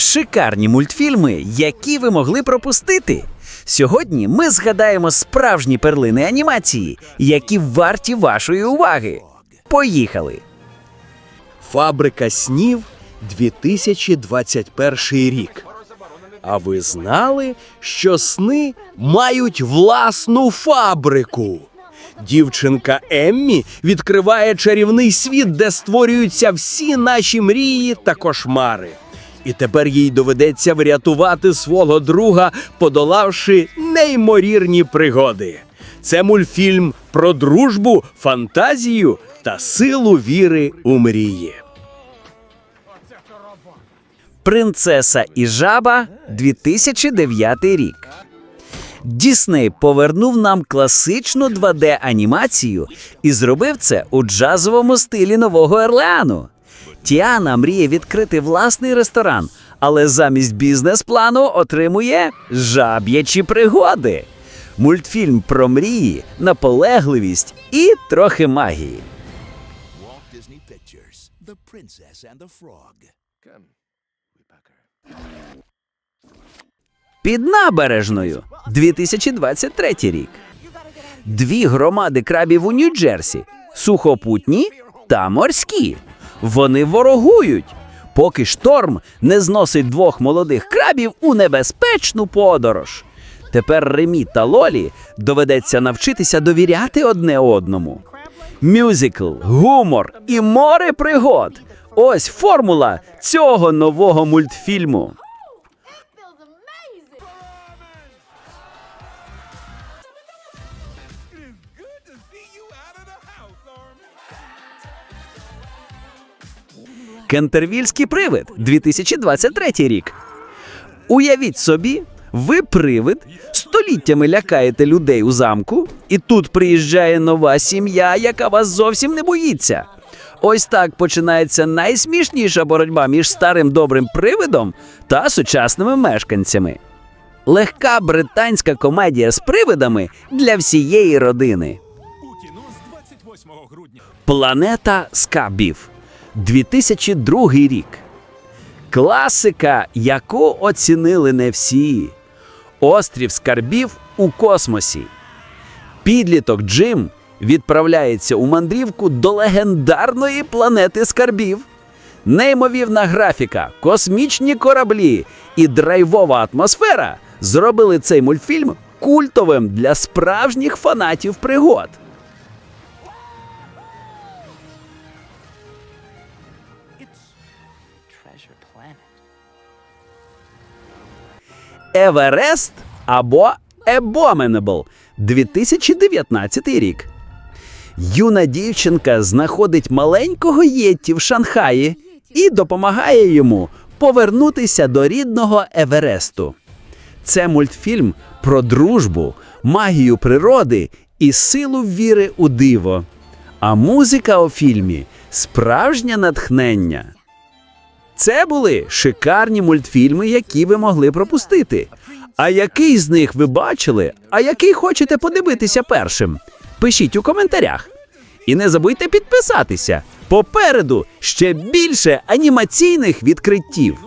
Шикарні мультфільми, які ви могли пропустити. Сьогодні ми згадаємо справжні перлини анімації, які варті вашої уваги. Поїхали! Фабрика снів 2021 рік. А ви знали, що сни мають власну фабрику? Дівчинка Еммі відкриває чарівний світ, де створюються всі наші мрії та кошмари. І тепер їй доведеться врятувати свого друга, подолавши неймовірні пригоди. Це мультфільм про дружбу, фантазію та силу віри у мрії. Принцеса і жаба 2009 рік. Дісней повернув нам класичну 2D-анімацію і зробив це у джазовому стилі Нового Орлеану. Тіана мріє відкрити власний ресторан, але замість бізнес-плану отримує жаб'ячі пригоди. Мультфільм про мрії, наполегливість і трохи магії. Walt Disney Pictures, The Princess and the Frog. Під набережною 2023 рік. Дві громади крабів у Нью-Джерсі сухопутні та морські. Вони ворогують, поки шторм не зносить двох молодих крабів у небезпечну подорож. Тепер Ремі та Лолі доведеться навчитися довіряти одне одному. Мюзикл, гумор і море пригод. Ось формула цього нового мультфільму. Кентервільський привид 2023 рік. Уявіть собі, ви привид, століттями лякаєте людей у замку, і тут приїжджає нова сім'я, яка вас зовсім не боїться. Ось так починається найсмішніша боротьба між старим добрим привидом та сучасними мешканцями. Легка британська комедія з привидами для всієї родини. У кіно з 28 грудня. Планета скабів 2002 рік. Класика, яку оцінили не всі. Острів скарбів у космосі. Підліток Джим відправляється у мандрівку до легендарної планети скарбів. Неймовірна графіка, космічні кораблі і драйвова атмосфера зробили цей мультфільм культовим для справжніх фанатів пригод. Еверест або Abominable 2019 рік. Юна дівчинка знаходить маленького Єтті в Шанхаї і допомагає йому повернутися до рідного Евересту. Це мультфільм про дружбу, магію природи і силу віри у диво. А музика у фільмі справжнє натхнення. Це були шикарні мультфільми, які ви могли пропустити. А який з них ви бачили, а який хочете подивитися першим? Пишіть у коментарях. І не забудьте підписатися. Попереду ще більше анімаційних відкриттів.